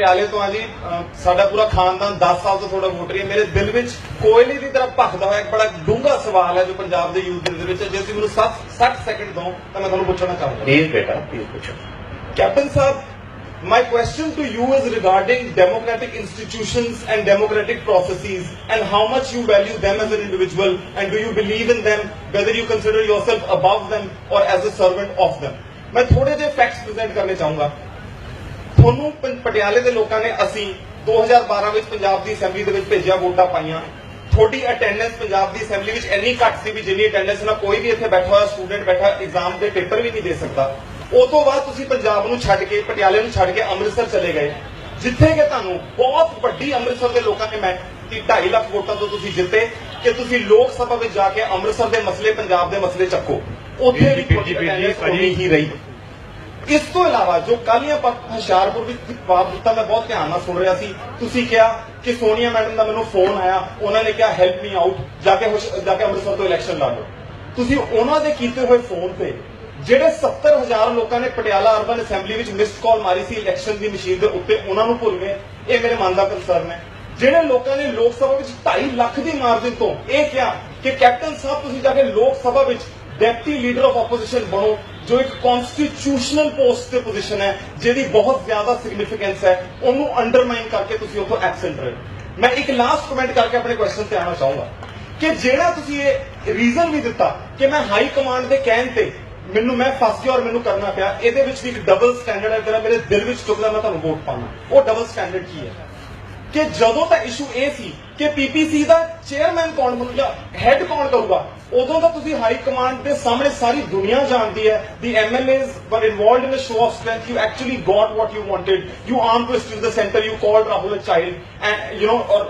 ਪਟਿਆਲੇ ਤੋਂ ਆ ਜੀ ਸਾਡਾ ਪੂਰਾ ਖਾਨਦਾਨ 10 ਸਾਲ ਤੋਂ ਤੁਹਾਡਾ ਵੋਟਰ ਹੈ ਮੇਰੇ ਦਿਲ ਵਿੱਚ ਕੋਇਲੇ ਦੀ ਤਰ੍ਹਾਂ ਭਖਦਾ ਹੋਇਆ ਇੱਕ ਬੜਾ ਡੂੰਘਾ ਸਵਾਲ ਹੈ ਜੋ ਪੰਜਾਬ ਦੇ ਯੂਥ ਦੇ ਵਿੱਚ ਹੈ। ਜੇ ਤੁਸੀਂ ਮੈਨੂੰ 60 60 ਸੈਕਿੰਡ ਦੋ ਤਾਂ ਮੈਂ ਤੁਹਾਨੂੰ ਪੁੱਛਣਾ ਚਾਹੂੰਗਾ ਪਲੀਜ਼ ਬੇਟਾ ਪਲੀਜ਼ ਪੁੱਛੋ Captain Saab, my question to you is regarding democratic institutions and democratic processes and how much you value them as an individual and do you believe in them, whether you consider yourself above them or as a servant of them. ਮੈਂ ਥੋੜੇ ਜਿਹੇ facts present ਕਰਨੇ ਚਾਹੂੰਗਾ ਤੁਹਾਨੂੰ ਪਟਿਆਲੇ ਦੇ ਲੋਕਾਂ ਨੇ ਅਸੀਂ 2012 ਵਿੱਚ ਪੰਜਾਬ ਦੀ ਅਸੈਂਬਲੀ ਦੇ ਵਿੱਚ ਭੇਜਿਆ ਵੋਟਾਂ ਪਾਈਆਂ। ਤੁਹਾਡੀ ਅਟੈਂਡੈਂਸ ਪੰਜਾਬ ਦੀ ਅਸੈਂਬਲੀ ਵਿੱਚ ਇੰਨੀ ਘੱਟ ਸੀ ਵੀ ਜਿੰਨੀ ਅਟੈਂਡੈਂਸ ਨਾਲ ਕੋਈ ਵੀ ਇੱਥੇ ਬੈਠਾ ਹੋਇਆ ਸਟੂਡੈਂਟ ਬੈਠਾ ਐਗਜ਼ਾਮ ਦੇ ਪੇਪਰ ਵੀ ਨਹੀਂ ਦੇ ਸਕਦਾ। ਉਸ ਤੋਂ ਬਾਅਦ ਤੁਸੀਂ ਪੰਜਾਬ ਨੂੰ ਛੱਡ ਕੇ ਪਟਿਆਲੇ ਨੂੰ ਛੱਡ ਕੇ ਅੰਮ੍ਰਿਤਸਰ ਚਲੇ ਗਏ। ਜਿੱਥੇ ਕਿ ਤੁਹਾਨੂੰ ਬਹੁਤ ਵੱਡੀ ਅੰਮ੍ਰਿਤਸਰ ਦੇ ਲੋਕਾਂ ਨੇ ਮੈਂ ਕਿ 2.5 ਲੱਖ ਵੋਟਾਂ ਤੋਂ ਤੁਸੀਂ ਜਿੱਤੇ ਕਿ ਤੁਸੀਂ ਲੋਕ ਸਭਾ ਵਿੱਚ ਜਾ ਕੇ ਅੰਮ੍ਰਿਤਸਰ ਦੇ ਮਸਲੇ ਪੰਜਾਬ ਦੇ ਮਸਲੇ ਚੱਕੋ। ਉੱਥੇ ਵੀ ਤੁਹਾਡੀ attendance ਉਨੀ ਹੀ ਰਹੀ। ਇਸ ਤੋਂ ਇਲਾਵਾ ਜੋ ਕਾਲੀਆਂ ਪੱਕ ਹੁਸ਼ਿਆਰਪੁਰ ਵਿੱਚ ਜਵਾਬ ਦਿੱਤਾ ਮੈਂ ਬਹੁਤ ਧਿਆਨ ਨਾਲ ਸੁਣ ਰਿਹਾ ਸੀ, ਤੁਸੀਂ ਕਿਹਾ ਕਿ ਸੋਨੀਆ ਮੈਡਮ ਦਾ ਮੈਨੂੰ ਫੋਨ ਆਇਆ, ਉਹਨਾਂ ਨੇ ਕਿਹਾ ਹੈਲਪ ਮੀ ਆਊਟ ਜਾ ਕੇ ਜਾ ਕੇ ਅੰਮ੍ਰਿਤਸਰ ਤੋਂ ਇਲੈਕਸ਼ਨ ਲੜ ਲਓ। ਤੁਸੀਂ ਉਹਨਾਂ ਦੇ ਕੀਤੇ ਹੋਏ ਫੋਨ ਤੇ ਜਿਹੜੇ 70000 ਲੋਕਾਂ ਨੇ ਪਟਿਆਲਾ ਅਰਬਨ ਅਸੈਂਬਲੀ ਵਿੱਚ ਮਿਸਡ ਕਾਲ ਮਾਰੀ ਸੀ ਇਲੈਕਸ਼ਨ ਦੀ ਮਸ਼ੀਨ ਦੇ ਉੱਤੇ, ਉਹਨਾਂ ਨੂੰ ਭੁੱਲ ਗਏ। ਇਹ ਮੇਰੇ ਮਨ ਦਾ ਕੰਸਰਨ ਹੈ। ਜਿਹੜੇ ਲੋਕਾਂ ਨੇ ਲੋਕ ਸਭਾ ਵਿੱਚ 2.5 ਲੱਖ ਦੀ ਮਾਰਜਨ ਤੋਂ ਇਹ ਕਿਹਾ ਕਿ ਕੈਪਟਨ ਸਾਹਿਬ, ਤੁਸੀਂ ਜਾ ਕੇ ਲੋਕ ਸਭਾ ਵਿੱਚ ਡਿਪਟੀ ਲੀਡਰ ਆਫ ਆਪੋਜੀਸ਼ਨ ਬਣੋ, ਜੋ ਇੱਕ ਕਨਸਟੀਟਿਊਸ਼ਨਲ ਪੋਸਟ ਤੇ ਪੋਜੀਸ਼ਨ ਹੈ, ਜਿਹਦੀ ਬਹੁਤ ਜ਼ਿਆਦਾ ਸਿਗਨੀਫੀਕੈਂਸ ਹੈ, ਉਹਨੂੰ ਅੰਡਰਮਾਈਨ ਕਰਕੇ ਤੁਸੀਂ ਉੱਥੋਂ ਐਬਸੈਂਟ ਰਹੇ ਮੈਂ ਇੱਕ ਲਾਸਟ ਕਮੈਂਟ ਕਰਕੇ ਆਪਣੇ ਕੁਐਸਚਨ ਤੇ ਆਉਣਾ ਚਾਹੂੰਗਾ ਕਿ ਜਿਹੜਾ ਤੁਸੀਂ ਇਹ ਰੀਜ਼ਨ ਵੀ ਦਿੱਤਾ ਕਿ ਮੈਂ ਹਾਈ ਕਮਾਂਡ ਦੇ ਕਹਿਣ ਤੇ ਮੈਨੂੰ ਮੈਂ ਫਸ ਗਿਆ ਔਰ ਮੈਨੂੰ ਕਰਨਾ ਪਿਆ, ਇਹਦੇ ਵਿੱਚ ਵੀ ਇੱਕ ਡਬਲ ਸਟੈਂਡਰਡ ਹੈ, ਜਿਹੜਾ ਮੇਰੇ ਦਿਲ ਵਿੱਚ ਚੁੱਕਦਾ ਮੈਂ ਤੁਹਾਨੂੰ ਵੋਟ ਪਾਉਣਾ ਉਹ ਡਬਲ ਸਟੈਂਡਰਡ ਕੀ ਹੈ? ਕਿ ਜਦੋਂ ਤਾਂ ਇਸ਼ੂ ਇਹ ਸੀ ਕਿ ਪੀਪੀਸੀ ਦਾ ਚੇਅਰਮੈਨ ਕੌਣ ਬਣੂਗਾ ਹੈੱਡ ਕੌਣ ਕਰੂਗਾ ਉਦੋਂ ਤਾਂ ਤੁਸੀਂ ਹਾਈ ਕਮਾਂਡ ਦੇ ਸਾਹਮਣੇ ਸਾਰੀ ਦੁਨੀਆ ਜਾਣਦੀ ਹੈ। ਦੀ MLAs were involved in a show of strength you actually got what you wanted. You armed twisted the center. You called rahul a child. And, you know, or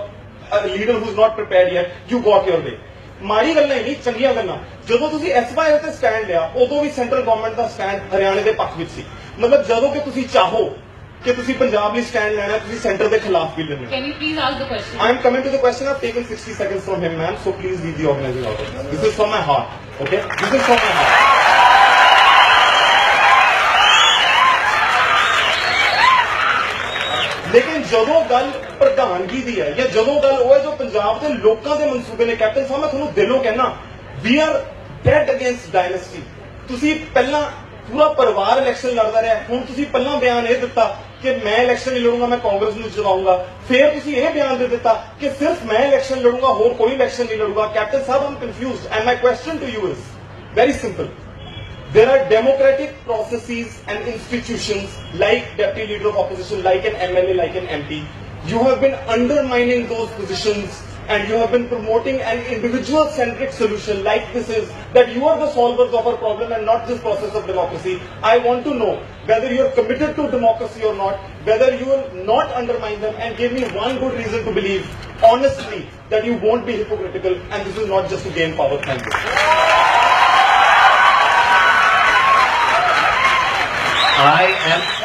a leader who's not prepared yet. You got your way. ਮਾੜੀ ਗੱਲਾਂ ਹੀ ਨਹੀਂ, ਚੰਗੀਆਂ ਗੱਲਾਂ। ਜਦੋਂ ਤੁਸੀਂ SY ਤੇ stand ਲਿਆ, ਉਦੋਂ ਵੀ ਸੈਂਟਰਲ ਗਵਰਨਮੈਂਟ ਦਾ ਸਟੈਂਡ ਹਰਿਆਣੇ ਦੇ ਪੱਖ ਵਿੱਚ ਸੀ। ਮਤਲਬ ਜਦੋਂ ਕਿ ਤੁਸੀਂ ਚਾਹੋ ਕਿ ਤੁਸੀਂ ਪੰਜਾਬ ਲਈ ਸਟੈਂਡ ਲੈਣਾ ਤੁਸੀਂ ਸੈਂਟਰ ਦੇ ਖਿਲਾਫ ਵੀ ਲੈਣਾ Can you please ask the question? I am coming to the question. I've taken 60 seconds from him, ma'am. So please leave the organizing order. This is from my heart. Okay? This is from my heart. ਲੇਕਿਨ ਜਦੋਂ ਗੱਲ ਪ੍ਰਧਾਨਗੀ ਦੀ ਹੈ ਜਾਂ ਜਦੋਂ ਗੱਲ ਉਹ ਹੈ ਜੋ ਪੰਜਾਬ ਦੇ ਲੋਕਾਂ ਦੇ ਮਨਸੂਬੇ ਨੇ ਕੈਪਟਨ ਸਾਹਿਬ ਮੈਂ ਤੁਹਾਨੂੰ ਦਿਲੋਂ ਕਹਿਣਾ we are dead against dynasty ਤੁਸੀਂ ਪਹਿਲਾਂ ਪੂਰਾ ਪਰਿਵਾਰ ਇਲੈਕਸ਼ਨ ਲੜਦਾ ਰਿਹਾ ਹੁਣ ਤੁਸੀਂ ਪਹਿਲਾਂ ਬਿਆਨ ਇਹ ਦਿੱਤਾ ਕਿ ਮੈਂ ਇਲੈਕਸ਼ਨ ਨਹੀਂ ਲੜੂੰਗਾ ਮੈਂ ਕਾਂਗਰਸ ਨੂੰ ਜਿਤਾਉਂਗਾ ਫਿਰ ਤੁਸੀਂ ਇਹ ਬਿਆਨ ਦੇ ਦਿੱਤਾ ਕਿ ਸਿਰਫ ਮੈਂ ਇਲੈਕਸ਼ਨ ਲੜੂੰਗਾ ਹੋਰ ਕੋਈ ਇਲੈਕਸ਼ਨ ਨਹੀਂ ਲੜੂਗਾ captain Sahib I'm confused and my question to you is very simple there are democratic processes and institutions like deputy leader of opposition, like an MLA, like an MP. You have been undermining those positions and you have been promoting an individual-centric solution like this is, that you are the solvers of our problem and not this process of democracy. I want to know whether you are committed to democracy or not, whether you will not undermine them and give me one good reason to believe, honestly, that you won't be hypocritical and this is not just to gain power. Thank you. I am